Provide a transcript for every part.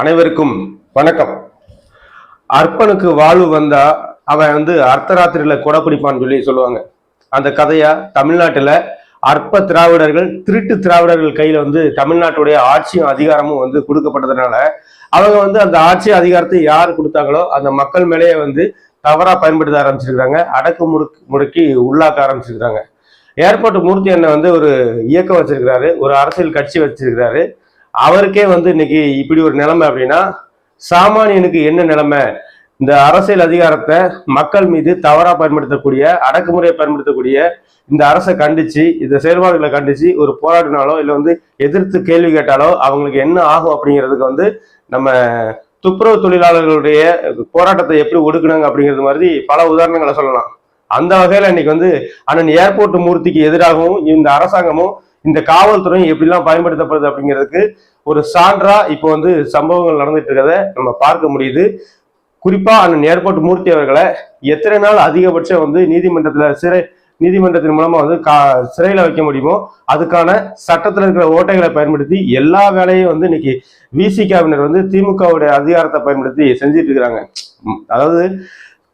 அனைவருக்கும் வணக்கம். அர்ப்பனுக்கு வாழ்வு வந்தா அவன் வந்து அர்த்தராத்திரியில கொடை பிடிப்பான்னு சொல்லி சொல்லுவாங்க. அந்த கதையா? தமிழ்நாட்டுல அற்ப திராவிடர்கள் திருட்டு திராவிடர்கள் கையில வந்து தமிழ்நாட்டுடைய ஆட்சியும் அதிகாரமும் வந்து கொடுக்கப்பட்டதுனால அவங்க வந்து அந்த ஆட்சி அதிகாரத்தை யார் கொடுத்தாங்களோ அந்த மக்கள் மேலேயே வந்து தவறா பயன்படுத்த ஆரம்பிச்சிருக்கிறாங்க. அடக்கு முறுக்கு முடுக்கி உள்ளாக்க ஆரம்பிச்சிருக்கிறாங்க. ஏர்போர்ட் மூர்த்தி அண்ணன் வந்து ஒரு இயக்கம் வச்சிருக்கிறாரு. ஒரு அரசியல் கட்சி வச்சிருக்கிறாரு. அவருக்கே வந்து இன்னைக்கு இப்படி ஒரு நிலைமை அப்படின்னா சாமானியனுக்கு என்ன நிலைமை? இந்த அரசியல் அதிகாரத்தை மக்கள் மீது தவறாக பயன்படுத்தக்கூடிய அடக்குமுறையை பயன்படுத்தக்கூடிய இந்த அரசை கண்டிச்சு இந்த செயல்பாடுகளை கண்டிச்சு ஒரு போராடினாலோ இல்லை வந்து எதிர்த்து கேள்வி கேட்டாலோ அவங்களுக்கு என்ன ஆகும் அப்படிங்கிறதுக்கு வந்து நம்ம துப்புரவு தொழிலாளர்களுடைய போராட்டத்தை எப்படி ஒடுக்கணுங்க அப்படிங்கிறது மாதிரி பல உதாரணங்களை சொல்லலாம். அந்த வகையில் இன்னைக்கு வந்து அண்ணன் ஏர்போர்ட் மூர்த்திக்கு எதிராகவும் இந்த அரசாங்கமும் இந்த காவல்துறை எப்படிலாம் பயன்படுத்தப்படுது அப்படிங்கிறதுக்கு ஒரு சான்றா இப்போ வந்து சம்பவங்கள் நடந்துட்டு இருக்கிறத நம்ம பார்க்க முடியுது. குறிப்பா அண்ணன் ஏர்போர்ட் மூர்த்தி அவர்களை எத்தனை நாள் அதிகபட்சம் வந்து நீதிமன்றத்துல சிறை நீதிமன்றத்தின் மூலமா வந்து கா சிறையில வைக்க முடியுமோ அதுக்கான சட்டத்துல இருக்கிற ஓட்டைகளை பயன்படுத்தி எல்லா வேலையும் வந்து இன்னைக்கு விசிகாவினர் வந்து திமுகவுடைய அதிகாரத்தை பயன்படுத்தி செஞ்சிட்டு இருக்கிறாங்க அதாவது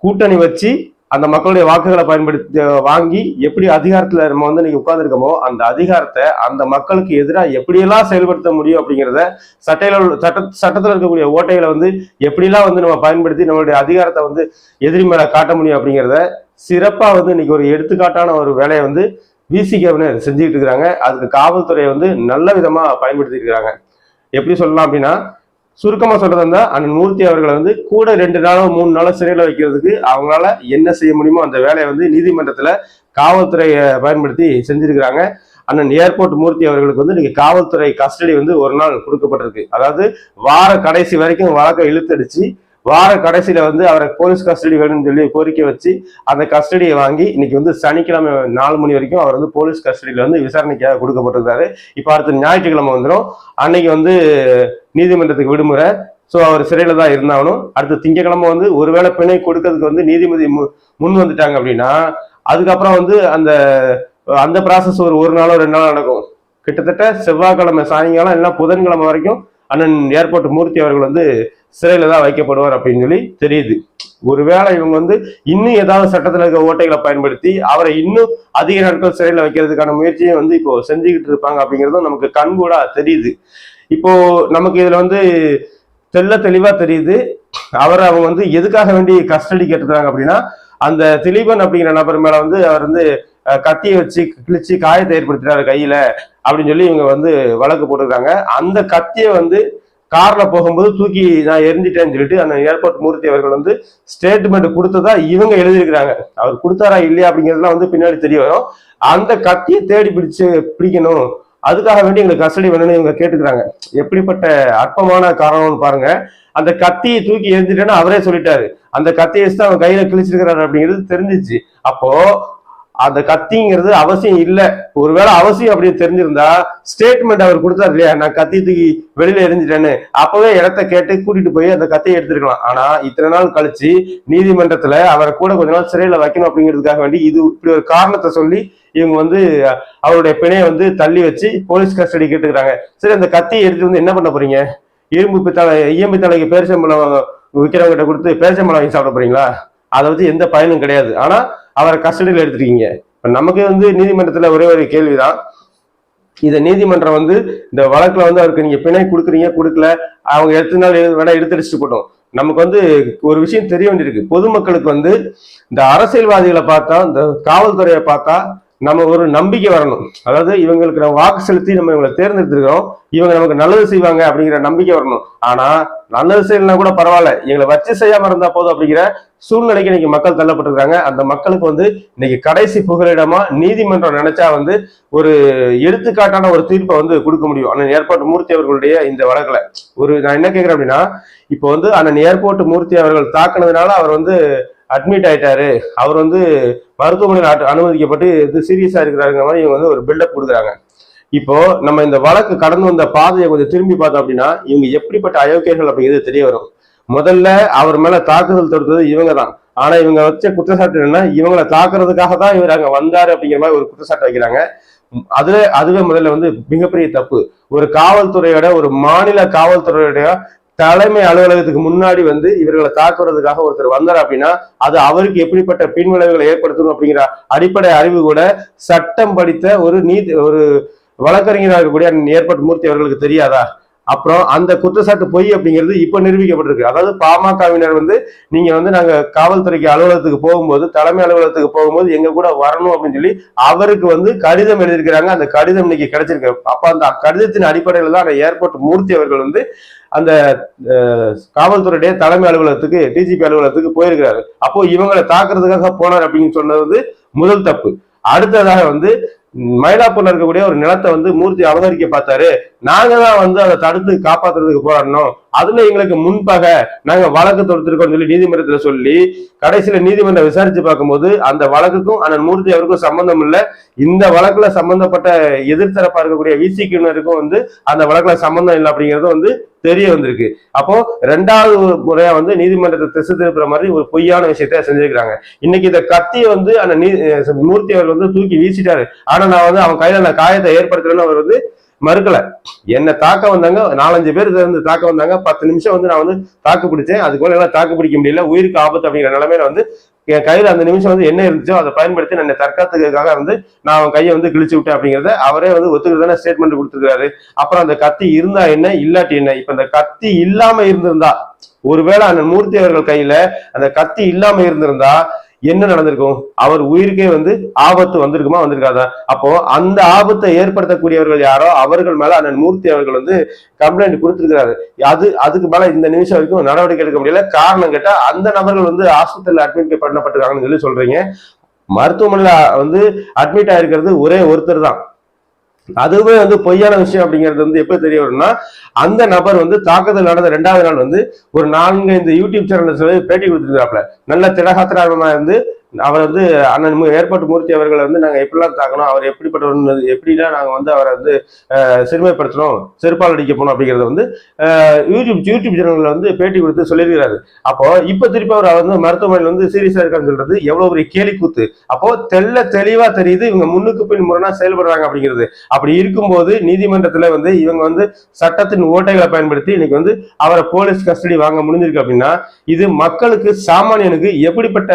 கூட்டணி வச்சு அந்த மக்களுடைய வாக்குகளை பயன்படுத்தி வாங்கி எப்படி அதிகாரத்துல நம்ம வந்து இன்னைக்கு உட்கார்ந்துருக்கோமோ அந்த அதிகாரத்தை அந்த மக்களுக்கு எதிராக எப்படியெல்லாம் செயல்படுத்த முடியும் அப்படிங்கிறத சட்டையில உள்ள- சட்ட சட்டத்துல இருக்கக்கூடிய ஓட்டைகளை வந்து எப்படிலாம் வந்து நம்ம பயன்படுத்தி நம்மளுடைய அதிகாரத்தை வந்து எதிரி மேல காட்ட முடியும் அப்படிங்கிறத சிறப்பா வந்து இன்னைக்கு ஒரு எடுத்துக்காட்டான ஒரு வேலையை வந்து விசிகவினர் செஞ்சுக்கிட்டு இருக்கிறாங்க. அதுக்கு காவல்துறையை வந்து நல்ல விதமா பயன்படுத்திட்டு இருக்கிறாங்க. எப்படி சொல்லலாம் அப்படின்னா சுருக்கமா சொல்றதா இருந்தா அண்ணன் மூர்த்தி அவர்களை வந்து கூட ரெண்டு நாளோ மூணு நாளோ சிறையில வைக்கிறதுக்கு அவங்களால என்ன செய்ய முடியுமோ அந்த வேலையை வந்து நீதிமன்றத்துல காவல்துறையை பயன்படுத்தி செஞ்சிருக்கிறாங்க. அண்ணன் ஏர்போர்ட் மூர்த்தி அவர்களுக்கு வந்து நீங்க காவல்துறை கஸ்டடி வந்து ஒரு நாள் கொடுக்கப்பட்டிருக்கு. அதாவது வார கடைசி வரைக்கும் வழக்கை இழுத்தடிச்சு வார கடைசியில வந்து அவரை போலீஸ் கஸ்டடி வேணும்னு சொல்லி கோரிக்கை வச்சு அந்த கஸ்டடியை வாங்கி இன்னைக்கு வந்து சனிக்கிழமை நாலு மணி வரைக்கும் அவர் வந்து போலீஸ் கஸ்டடியில வந்து விசாரணைக்காக கொடுக்கப்பட்டிருக்காரு. இப்போ அடுத்த ஞாயிற்றுக்கிழமை வந்துடும் அன்னைக்கு வந்து நீதிமன்றத்துக்கு விடுமுறை. ஸோ அவர் சிறையில் தான் இருந்தாலும் அடுத்த திங்கக்கிழமை வந்து ஒருவேளை பிணை கொடுக்கறதுக்கு வந்து நீதிபதி முன் வந்துட்டாங்க அப்படின்னா அதுக்கப்புறம் வந்து அந்த அந்த ப்ராசஸ் ஒரு ஒரு நாளோ ரெண்டு நாளோ நடக்கும். கிட்டத்தட்ட செவ்வாய்க்கிழமை சாயங்காலம் இல்லைனா புதன்கிழமை வரைக்கும் அண்ணன் ஏர்போர்ட் மூர்த்தி அவர்கள் வந்து சிறையில் தான் வைக்கப்படுவார் அப்படின்னு சொல்லி தெரியுது. ஒருவேளை இவங்க வந்து இன்னும் ஏதாவது சட்டத்தில் இருக்க ஓட்டைகளை பயன்படுத்தி அவரை இன்னும் அதிக நாட்கள் சிறையில் வைக்கிறதுக்கான முயற்சியை வந்து இப்போ செஞ்சுக்கிட்டு இருப்பாங்க அப்படிங்கிறதும் நமக்கு கண்கூடா தெரியுது. இப்போ நமக்கு இதுல வந்து தெல்ல தெளிவா தெரியுது. அவர் அவங்க வந்து எதுக்காக வேண்டி கஸ்டடி கேட்டுக்கிறாங்க அப்படின்னா அந்த திலீபன் அப்படிங்கிற நபர் மேல வந்து அவர் வந்து கத்தியை வச்சு கிழிச்சு காயத்தை ஏற்படுத்தினாரு கையில அப்படின்னு சொல்லி இவங்க வந்து வழக்கு போட்டிருக்காங்க. அந்த கத்தியை வந்து கார்ல போகும்போது தூக்கி நான் எரிஞ்சிட்டேன்னு சொல்லிட்டு அந்த ஏர்போர்ட் மூர்த்தி அவர்கள் வந்து ஸ்டேட்மெண்ட் கொடுத்ததா இவங்க எழுதியிருக்கிறாங்க. அவர் கொடுத்தாரா இல்லையா அப்படிங்கிறதுலாம் வந்து பின்னாடி தெரிய வரும். அந்த கத்தியை தேடி பிடிச்சு பிடிக்கணும். அதுக்காக வேண்டி எங்களுக்கு கஸ்டடி வேணும்னு இவங்க கேட்டுக்கிறாங்க. எப்படிப்பட்ட அற்பமான காரணம்னு பாருங்க. அந்த கத்தியை தூக்கி எரிஞ்சிட்டேன்னு அவரே சொல்லிட்டாரு. அந்த கத்தியை வச்சு அவன் கையில கிழிச்சிருக்கிறாரு அப்படிங்கிறது தெரிஞ்சிச்சு. அப்போ அந்த கத்திங்கிறது அவசியம் இல்லை. ஒருவேளை அவசியம் அப்படின்னு தெரிஞ்சிருந்தா ஸ்டேட்மெண்ட் அவர் கொடுத்தாரு இல்லையா? நான் கத்தி தூக்கி வெளியில எரிஞ்சிட்டேன்னு அப்பவே இடத்த கேட்டு கூட்டிட்டு போய் அந்த கத்தியை எடுத்திருக்கலாம். ஆனா இத்தனை நாள் கழிச்சு நீதிமன்றத்துல அவரை கூட கொஞ்ச நாள் சிறையில வைக்கணும் அப்படிங்கிறதுக்காக வேண்டி இது இப்படி ஒரு காரணத்தை சொல்லி இவங்க வந்து அவருடைய பிணையை வந்து தள்ளி வச்சு போலீஸ் கஸ்டடி கேட்டுக்கிறாங்க. சரி அந்த கத்தியை எடுத்து வந்து என்ன பண்ண போறீங்க? இரும்பு பித்தளை இயம்பு தலைக்கு பேரிச்சம்பழம் விற்கிறவங்க கிட்ட கொடுத்து பேரிச்சம்பழம் வாங்கி சாப்பிட போறீங்களா? அதை வச்சு எந்த பயனும் கிடையாது. ஆனா அவரை கஸ்டடியில் எடுத்துருக்கீங்க. இப்ப நமக்கு வந்து நீதிமன்றத்துல ஒரே ஒரு கேள்விதான். இதை நீதிமன்றம் வந்து இந்த வழக்குல வந்து அவருக்கு நீங்க பிணை கொடுக்குறீங்க கொடுக்கல. அவங்க எத்தனை நாள் வேணா எடுத்துடிச்சுட்டு போட்டோம். நமக்கு வந்து ஒரு விஷயம் தெரிய வேண்டியிருக்கு. பொதுமக்களுக்கு வந்து இந்த அரசியல்வாதிகளை பார்த்தா இந்த காவல்துறையை பார்த்தா நம்ம ஒரு நம்பிக்கை வரணும். அதாவது இவங்களுக்கு நம்ம வாக்கு செலுத்தி நம்ம இவங்களை தேர்ந்தெடுத்திருக்கிறோம். இவங்க நமக்கு நல்லது செய்வாங்க அப்படிங்கிற நம்பிக்கை வரணும். ஆனா நல்லது செய்யலனா கூட பரவாயில்ல. எங்களை வச்சு செய்யாம இருந்தா போதும் அப்படிங்கிற சூழ்நிலைக்கு இன்னைக்கு மக்கள் தள்ளப்பட்டிருக்காங்க. அந்த மக்களுக்கு வந்து இன்னைக்கு கடைசி புகலிடமா நீதிமன்றம் நினைச்சா வந்து ஒரு எடுத்துக்காட்டான ஒரு தீர்ப்பை வந்து கொடுக்க முடியும். அண்ணன் ஏர்போர்ட் மூர்த்தி அவர்களுடைய இந்த வழக்குல. ஒரு நான் என்ன கேட்கிறேன் அப்படின்னா இப்போ வந்து அண்ணன் ஏர்போர்ட் மூர்த்தி அவர்கள் தாக்குனதுனால அவர் வந்து அட்மிட் ஆயிட்டாரு. அவர் வந்து மருத்துவமனையில் அனுமதிக்கப்பட்டு இது சீரியஸா இருக்கிறாருங்கிற மாதிரி இவங்க வந்து ஒரு பில்டப் கொடுக்குறாங்க. இப்போ நம்ம இந்த வழக்கு கடந்து வந்த பாதையை கொஞ்சம் திரும்பி பார்த்தோம் அப்படின்னா இவங்க எப்படிப்பட்ட அயோக்கியர்கள் அப்படிங்கிறது தெரிய வரும். முதல்ல அவர் மேல தாக்குதல் தொடுத்தது இவங்க தான். ஆனா இவங்க வச்ச குற்றச்சாட்டு என்னன்னா இவங்களை தாக்குறதுக்காக தான் இவர் அங்க வந்தாரு அப்படிங்கிற மாதிரி ஒரு குற்றச்சாட்டு வைக்கிறாங்க. அதுல அதுவே முதல்ல வந்து மிகப்பெரிய தப்பு. ஒரு காவல்துறையோட ஒரு மாநில காவல்துறையோட தலைமை அலுவலகத்துக்கு முன்னாடி வந்து இவர்களை தாக்குறதுக்காக ஒருத்தர் வந்தார் அப்படின்னா அது அவருக்கு எப்படிப்பட்ட பின்விளைவுகளை ஏற்படுத்தணும் அப்படிங்கிற அடிப்படை அறிவு கூட சட்டம் படித்த ஒரு நீதி ஒரு வழக்கறிஞராக இருக்கக்கூடிய ஏற்பட்ட மூர்த்தி அவர்களுக்கு தெரியாதா? அப்புறம் அந்த குற்றச்சாட்டு பொய் அப்படிங்கிறது இப்ப நிரூபிக்கப்பட்டிருக்கு. அதாவது பாமகவினர் வந்து நீங்க வந்து நாங்க காவல்துறைக்கு அலுவலகத்துக்கு போகும்போது தலைமை அலுவலகத்துக்கு போகும்போது எங்க கூட வரணும் அப்படின்னு சொல்லி அவருக்கு வந்து கடிதம் எழுதியிருக்கிறாங்க. அந்த கடிதம் இன்னைக்கு கிடைச்சிருக்கு. அப்ப அந்த கடிதத்தின் அடிப்படையில தான் அந்த ஏர்போர்ட் மூர்த்தி அவர்கள் வந்து அந்த காவல்துறையுடைய தலைமை அலுவலகத்துக்கு டிஜிபி அலுவலகத்துக்கு போயிருக்கிறாரு. அப்போ இவங்களை தாக்குறதுக்காக போனார் அப்படின்னு சொன்னது வந்து முதல் தப்பு. அடுத்ததாக வந்து மயிலாப்பூர்ல இருக்கக்கூடிய ஒரு நிலத்தை வந்து மூர்த்தி அபகரிக்க பார்த்தாரு. நாங்க தான் வந்து அதை தடுத்து காப்பாத்துறதுக்கு போராடணும் அதுல எங்களுக்கு முன்பாக நாங்க வழக்கு தொடுத்திருக்கோம் சொல்லி நீதிமன்றத்துல சொல்லி கடைசியில நீதிமன்றம் விசாரிச்சு பார்க்கும்போது அந்த வழக்குக்கும் அண்ணன் மூர்த்தி அவருக்கும் சம்பந்தம் இல்ல. இந்த வழக்குல சம்பந்தப்பட்ட எதிர்த்தரப்பா இருக்கக்கூடிய விசிக்கினருக்கும் வந்து அந்த வழக்குல சம்பந்தம் இல்லை அப்படிங்கிறது வந்து தெரிய வந்திருக்கு. அப்போ ரெண்டாவது முறையா வந்து நீதிமன்றத்தை திசை திருப்புற மாதிரி ஒரு பொய்யான விஷயத்த செஞ்சிருக்கிறாங்க. இன்னைக்கு இந்த கத்தியை வந்து அந்த நீ மூர்த்தி அவர் வந்து தூக்கி வீசிட்டாரு. ஆனா நான் வந்து அவன் கையில நான் காயத்தை ஏற்படுத்துறேன்னு அவர் வந்து மறுக்கல. என்ன தாக்க வந்தாங்க நாலஞ்சு பேர் இருந்து தாக்க வந்தாங்க. பத்து நிமிஷம் வந்து நான் வந்து தாக்கு பிடிச்சேன். அதுக்கு மேல எல்லாம் தாக்கு பிடிக்க முடியல. உயிருக்கு ஆபத்து அப்படிங்கிற நிலைமையில வந்து என் கையில அந்த நிமிஷம் வந்து என்ன இருந்துச்சோ அதை பயன்படுத்தி நான் தற்காத்துக்காக வந்து நான் அவன் கையை வந்து கிழிச்சு விட்டேன் அப்படிங்கறத அவரே வந்து ஒத்துக்கிறதான ஸ்டேட்மெண்ட் கொடுத்துருக்காரு அப்புறம் அந்த கத்தி இருந்தா என்ன இல்லாட்டி என்ன? இப்ப அந்த கத்தி இல்லாம இருந்திருந்தா ஒருவேளை அந்த மூர்த்தி அவர்கள் கையில அந்த கத்தி இல்லாம இருந்திருந்தா என்ன நடந்திருக்கும்? அவர் உயிருக்கே வந்து ஆபத்து வந்திருக்குமா? வந்திருக்காதா? அப்போ அந்த ஆபத்தை ஏற்படுத்தக்கூடியவர்கள் யாரோ? அவர்கள் மேல அண்ணன் மூர்த்தி அவர்கள் வந்து கம்ப்ளைண்ட் கொடுத்திருக்கிறாரு. அது அதுக்கு மேல இந்த நிமிஷம் வரைக்கும் நடவடிக்கை எடுக்க முடியல. காரணம் கேட்டா அந்த நபர்கள் வந்து ஹாஸ்பிட்டல் அட்மிட் பண்ணப்பட்டிருக்காங்கன்னு சொல்லி சொல்றீங்க. மருத்துவமனையில வந்து அட்மிட் ஆயிருக்கிறது ஒரே ஒருத்தர் தான். அதுவே வந்து பொய்யான விஷயம் அப்படிங்கிறது வந்து எப்போ தெரிய வரும்னா அந்த நபர் வந்து தாக்குதல் நடந்த ரெண்டாவது நாள் வந்து ஒரு நான்கு இந்த யூடியூப் சேனல்ல சொல்லி பேட்டி கொடுத்துருக்காப்ல நல்ல திடகாத்திரமா இருந்து அவர் வந்து அண்ணன் ஏற்பாட்டு மூர்த்தி அவர்களை வந்து நாங்க எப்படிலாம் தாக்கணும் அவர் எப்படிப்பட்டவர் எப்படிலாம் நாங்க வந்து அவரை வந்து சிறுமைப்படுத்தணும் செருப்பால் அடிக்க போகணும் அப்படிங்கறத வந்து யூடியூப் யூடியூப் சேனலில் வந்து பேட்டி கொடுத்து சொல்லியிருக்கிறாரு. அப்போ இப்ப திருப்பி அவர் வந்து மருத்துவமனையில் வந்து சீரியஸாக இருக்கான்னு சொல்றது எவ்வளவு பெரிய கேலி கூத்து அப்போ தெல்ல தெளிவா தெரியுது இவங்க முன்னுக்கு பின் முரணா செயல்படுறாங்க அப்படிங்கிறது. அப்படி இருக்கும்போது நீதிமன்றத்துல வந்து இவங்க வந்து சட்டத்தின் ஓட்டைகளை பயன்படுத்தி இன்னைக்கு வந்து அவரை போலீஸ் கஸ்டடி வாங்க முடிஞ்சிருக்கு அப்படின்னா இது மக்களுக்கு சாமானியனுக்கு எப்படிப்பட்ட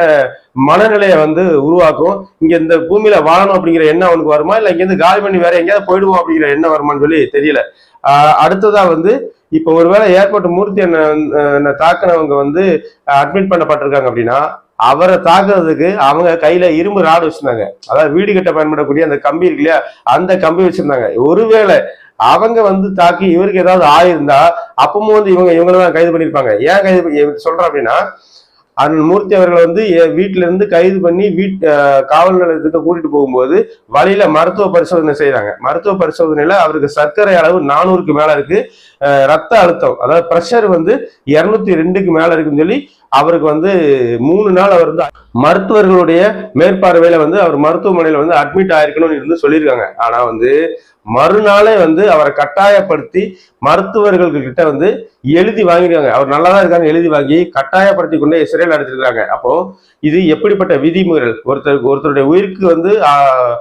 மன மனநிலையை வந்து உருவாக்கும். இங்க இந்த பூமியில வாழணும் அப்படிங்கிற எண்ணம் அவனுக்கு வருமா? இல்ல இங்க இருந்து காலி பண்ணி வேற எங்கேயாவது போயிடுவோம் அப்படிங்கிற எண்ணம் வருமான்னு சொல்லி தெரியல. ஆஹ் அடுத்ததா வந்து இப்ப ஒருவேளை ஏற்பட்ட மூர்த்தி என்ன என்ன தாக்குனவங்க வந்து அட்மிட் பண்ணப்பட்டிருக்காங்க அப்படின்னா அவரை தாக்குறதுக்கு அவங்க கையில இரும்பு ராடு வச்சிருந்தாங்க. அதாவது வீடு கட்ட பயன்படக்கூடிய அந்த கம்பி இருக்கு இல்லையா? அந்த கம்பி வச்சிருந்தாங்க. ஒருவேளை அவங்க வந்து தாக்கி இவருக்கு ஏதாவது ஆயிருந்தா அப்பவும் வந்து இவங்க இவங்களை தான் கைது பண்ணிருப்பாங்க ஏன் கைது பண்ணி சொல்றேன் அப்படின்னா அண்ணன் மூர்த்தி அவர்களை வந்து வீட்டிலிருந்து இருந்து கைது பண்ணி வீட் காவல் நிலையத்துக்கு கூட்டிட்டு போகும்போது வழியில மருத்துவ பரிசோதனை செய்யறாங்க மருத்துவ பரிசோதனையில அவருக்கு சர்க்கரை அளவு நானூறுக்கு மேல இருக்கு. ரத்த அழுத்தம் அதாவது பிரஷர் வந்து இருநூத்தி ரெண்டுக்கு மேல இருக்குன்னு சொல்லி அவருக்கு வந்து மூணு நாள் அவர் வந்து மருத்துவர்களுடைய மேற்பார்வையில வந்து அவர் மருத்துவமனையில வந்து அட்மிட் ஆயிருக்கணும்னு இருந்து சொல்லியிருக்காங்க. ஆனா வந்து மறுநாளே வந்து அவரை கட்டாயப்படுத்தி மருத்துவர்கள் கிட்ட வந்து எழுதி வாங்கிருக்காங்க அவர் நல்லா தான் இருக்காங்க எழுதி வாங்கி கட்டாயப்படுத்தி கொண்டு இஸ்ரேல் அடைச்சிருக்காங்க அப்போ இது எப்படிப்பட்ட விதிமுறைகள்? ஒருத்தருக்கு ஒருத்தருடைய உயிருக்கு வந்து ஆஹ்,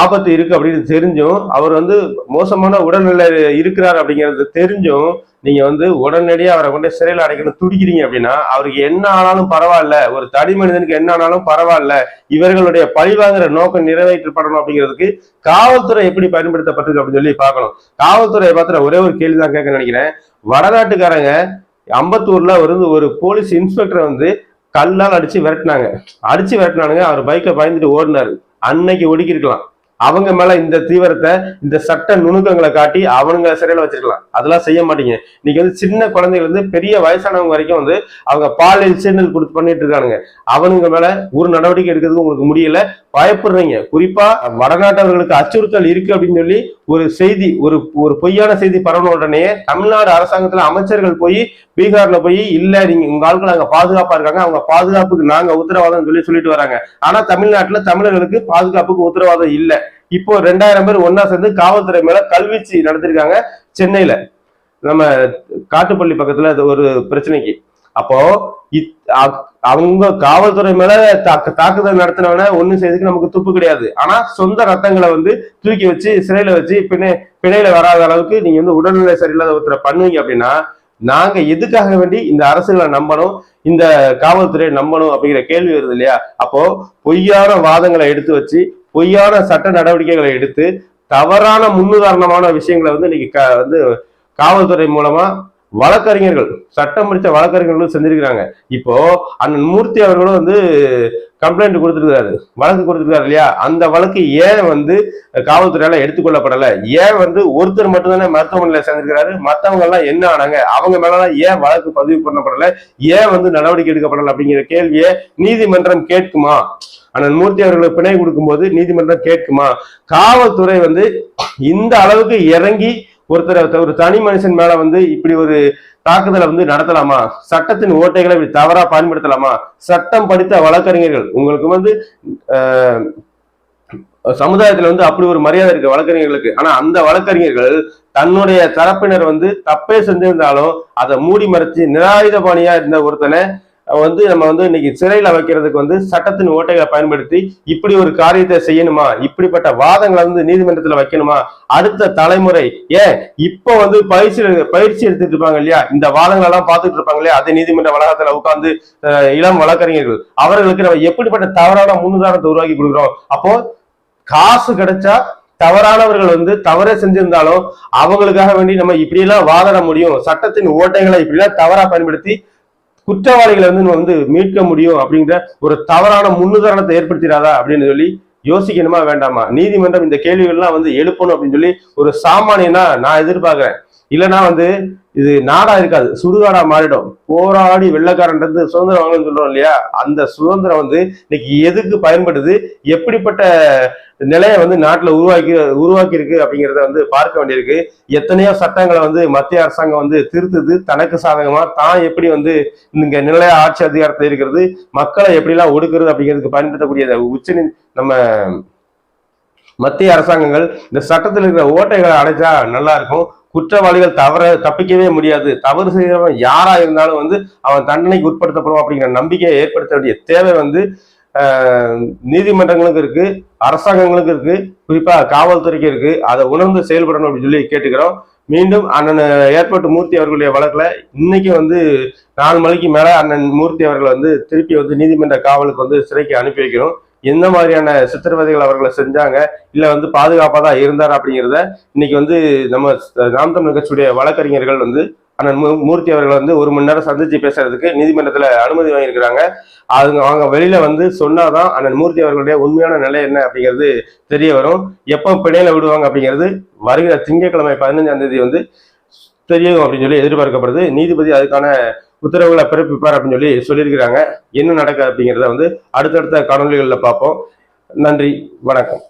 ஆபத்து இருக்கு அப்படின்னு தெரிஞ்சும் அவர் வந்து மோசமான உடல்நிலை இருக்கிறார் அப்படிங்கிறது தெரிஞ்சும் நீங்க வந்து உடனடியாக அவரை கொண்டு சிறையில் அடைக்கணும் துடிக்கிறீங்க அப்படின்னா அவருக்கு என்ன ஆனாலும் பரவாயில்ல. ஒரு தனி மனிதனுக்கு என்ன ஆனாலும் பரவாயில்ல. இவர்களுடைய பழிவாங்கிற நோக்கம் நிறைவேற்றப்படணும் அப்படிங்கிறதுக்கு காவல்துறை எப்படி பயன்படுத்தப்பட்டிருக்கு அப்படின்னு சொல்லி பார்க்கணும். காவல்துறையை பார்த்து ஒரே ஒரு கேள்வி தான் கேட்க நினைக்கிறேன். வடநாட்டுக்காரங்க அம்பத்தூர்ல ஒரு ஒரு போலீஸ் இன்ஸ்பெக்டரை வந்து கல்லால் அடிச்சு விரட்டினாங்க. அடிச்சு விரட்டினானுங்க அவர் பைக்ல பயந்துட்டு ஓடினாரு. அன்னைக்கு ஒடுக்கிருக்கலாம் அவங்க மேல இந்த தீவிரத்தை இந்த சட்ட நுணுக்கங்களை காட்டி அவனுங்க சிறையில வச்சிருக்கலாம். அதெல்லாம் செய்ய மாட்டீங்க. இன்னைக்கு வந்து சின்ன குழந்தைகள் இருந்து பெரிய வயசானவங்க வரைக்கும் வந்து அவங்க பாலியல் சீண்டல் கொடுத்து பண்ணிட்டு இருக்கானுங்க. அவனுங்க மேல ஒரு நடவடிக்கை எடுக்கிறதுக்கு உங்களுக்கு முடியல. பயப்படுறீங்க. குறிப்பா வடநாட்டவர்களுக்கு அச்சுறுத்தல் இருக்கு அப்படின்னு சொல்லி ஒரு செய்தி ஒரு ஒரு பொய்யான செய்தி பரவன உடனே தமிழ்நாடு அரசாங்கத்துல அமைச்சர்கள் போய் பீகார்ல போய் இல்ல நீங்க உங்க ஆட்கள் அங்க பாதுகாப்பா இருக்காங்க. அவங்க பாதுகாப்புக்கு நாங்க உத்தரவாதம் சொல்லி சொல்லிட்டு வராங்க. ஆனா தமிழ்நாட்டுல தமிழர்களுக்கு பாதுகாப்புக்கு உத்தரவாதம் இல்ல. இப்போ ரெண்டாயிரம் பேர் ஒன்னா சேர்ந்து காவல்துறை மேல கல்வீச்சு நடத்திருக்காங்க சென்னையில. நம்ம காட்டுப்பள்ளி பக்கத்துல ஒரு பிரச்சனைக்கு. அப்போ இத்- அ- அவங்க காவல்துறை மேல தாக்கு- தாக்குதல் நடத்தினவன ஒண்ணும் செய்யறதுக்கு நமக்கு துப்பு கிடையாது. ஆனா சொந்த ரத்தங்களை வந்து தூக்கி வச்சு சிறையில வச்சு பிணை பிணையில வராத அளவுக்கு நீங்க வந்து உடல்நிலை சரியில்லாத ஒருத்தரை பண்ணுவீங்க அப்படின்னா நாங்க எதுக்காக வேண்டி இந்த அரசுகளை நம்பணும் இந்த காவல்துறையை நம்பணும் அப்படிங்கிற கேள்வி வருது இல்லையா? அப்போ பொய்யான வாதங்களை எடுத்து வச்சு பொய்யான சட்ட நடவடிக்கைகளை எடுத்து தவறான முன்னுதாரணமான விஷயங்களை வந்து இன்னைக்கு க- வந்து காவல்துறை மூலமா வழக்கறிஞர்கள் சட்டம் முடிச்ச வழக்கறிஞர்களும் செஞ்சிருக்கிறாங்க. இப்போ அண்ணன் மூர்த்தி அவர்களும் வந்து கம்ப்ளைண்ட் கொடுத்துருக்காரு வழக்கு கொடுத்துருக்காரு இல்லையா? அந்த வழக்கு ஏன் வந்து காவல்துறையால எடுத்துக்கொள்ளப்படலை? ஏன் வந்து ஒருத்தர் மட்டும்தானே மருத்துவமனையில சேர்ந்திருக்கிறாரு? மற்றவங்க எல்லாம் என்ன ஆனாங்க? அவங்க மேலாம் ஏன் வழக்கு பதிவு பண்ணப்படலை? ஏன் வந்து நடவடிக்கை எடுக்கப்படலை அப்படிங்கிற கேள்வியை நீதிமன்றம் கேட்குமா? அண்ணன் மூர்த்தி அவர்களுக்கு பிணை கொடுக்கும்போது நீதிமன்றம் கேட்குமா? காவல்துறை வந்து இந்த அளவுக்கு இறங்கி ஒருத்தர் ஒரு தனி மனுஷன் மேல வந்து இப்படி ஒரு தாக்குதலை வந்து நடத்தலாமா? சட்டத்தின் ஓட்டைகளை இப்படி தவறா பயன்படுத்தலாமா? சட்டம் படித்த வழக்கறிஞர்கள் உங்களுக்கு வந்து சமுதாயத்துல வந்து அப்படி ஒரு மரியாதை இருக்கு வழக்கறிஞர்களுக்கு ஆனா அந்த வழக்கறிஞர்கள் தன்னுடைய தரப்பினர் வந்து தப்பே செஞ்சிருந்தாலும் அதை மூடி மறைச்சு நிராயுதபாணியா இருந்த ஒருத்தனை வந்து நம்ம வந்து இன்னைக்கு சிறையில் வைக்கிறதுக்கு வந்து சட்டத்தின் ஓட்டைகளை பயன்படுத்தி இப்படி ஒரு காரியத்தை செய்யணுமா? இப்படிப்பட்ட வாதங்களை வந்து நீதிமன்றத்தில் வைக்கணுமா? அடுத்த தலைமுறை ஏன் இப்போ வந்து பயிற்சி பயிற்சி எடுத்துட்டு இருப்பாங்க இல்லையா? இந்த வாதங்கள் எல்லாம் பார்த்துட்டு இருப்பாங்க இல்லையா? அதே நீதிமன்ற வளாகத்துல உட்கார்ந்து இளம் வழக்கறிஞர்கள். அவர்களுக்கு நம்ம எப்படிப்பட்ட தவறான முன்னுதாரணத்தை உருவாக்கி கொடுக்குறோம்? அப்போ காசு கிடைச்சா தவறானவர்கள் வந்து தவறே செஞ்சிருந்தாலும் அவங்களுக்காக வேண்டி நம்ம இப்படியெல்லாம் வாதாட முடியும். சட்டத்தின் ஓட்டைகளை இப்படிலாம் தவறா பயன்படுத்தி குற்றவாளிகளை வந்து நம்ம வந்து மீட்க முடியும் அப்படிங்கிற ஒரு தவறான முன்னுதாரணத்தை ஏற்படுத்திடாதா அப்படின்னு சொல்லி யோசிக்கணுமா வேண்டாமா? நீதிமன்றம் இந்த கேள்விகள்லாம் வந்து எழுப்பணும் அப்படின்னு சொல்லி ஒரு சாமானியனா நான் எதிர்பார்க்கிறேன். இல்லைன்னா வந்து இது நாடா இருக்காது சுடுகாடா மாறிடும். போராடி வெள்ளக்காரன்றது சுதந்திரம் வாங்கணும்னு சொல்றோம் இல்லையா? அந்த சுதந்திரம் வந்து இன்னைக்கு எதுக்கு பயன்படுது? எப்படிப்பட்ட நிலையை வந்து நாட்டுல உருவாக்கி உருவாக்கி இருக்கு அப்படிங்கிறத வந்து பார்க்க வேண்டியிருக்கு. எத்தனையோ சட்டங்களை வந்து மத்திய அரசாங்கம் வந்து திருத்துது. தனக்கு சாதகமா தான் எப்படி வந்து இங்க நிலைய ஆட்சி அதிகாரத்தில் இருக்கிறது மக்களை எப்படிலாம் ஒடுக்குறது அப்படிங்கிறதுக்கு பயன்படுத்தக்கூடிய உச்ச நம்ம மத்திய அரசாங்கங்கள் இந்த சட்டத்தில் இருக்கிற ஓட்டைகளை அடைச்சா நல்லா இருக்கும். குற்றவாளிகள் தவற தப்பிக்கவே முடியாது. தவறு செய்கிறவன் யாரா இருந்தாலும் வந்து அவன் தண்டனைக்கு உட்படுத்தப்படும் அப்படிங்கிற நம்பிக்கையை ஏற்படுத்த வேண்டிய தேவை வந்து நீதிமன்றங்களுக்கும் நீதிமன்றங்களுக்கு இருக்கு அரசாங்கங்களுக்கு இருக்கு குறிப்பா காவல்துறைக்கு இருக்கு. அதை உணர்ந்து செயல்படணும் அப்படின்னு சொல்லி கேட்டுக்கிறோம். மீண்டும் அண்ணன் ஏற்பட்டு மூர்த்தி அவர்களுடைய வழக்குல இன்னைக்கு வந்து நாலு மணிக்கு மேல அண்ணன் மூர்த்தி அவர்கள் வந்து திருப்பி வந்து நீதிமன்ற காவலுக்கு வந்து சிறைக்கு அனுப்பி வைக்கிறோம். எந்த மாதிரியான சித்திரவதைகள் அவர்களை செஞ்சாங்க இல்ல வந்து பாதுகாப்பா தான் இருந்தார் அப்படிங்கிறத இன்னைக்கு வந்து நம்ம நாம் தமிழ் கட்சியுடைய வழக்கறிஞர்கள் வந்து அண்ணன் மூ- மூர்த்தி அவர்கள் வந்து ஒரு மணி நேரம் சந்திச்சு பேசுறதுக்கு நீதிமன்றத்துல அனுமதி வாங்கியிருக்கிறாங்க. அவங்க அவங்க வெளியில வந்து சொன்னாதான் அண்ணன் மூர்த்தி அவர்களுடைய உண்மையான நிலை என்ன அப்படிங்கிறது தெரிய வரும். எப்போ பிணையில விடுவாங்க அப்படிங்கிறது வருகிற திங்கட்கிழமை பதினஞ்சாம் தேதி வந்து தெரியும் அப்படின்னு சொல்லி எதிர்பார்க்கப்படுது. நீதிபதி அதுக்கான உத்தரவுகளை பிறப்பிப்பார் அப்படின்னு சொல்லி சொல்லியிருக்கிறாங்க. என்ன நடக்க அப்படிங்கிறத வந்து அடுத்தடுத்த காணொலிகளில் பார்ப்போம். நன்றி வணக்கம்.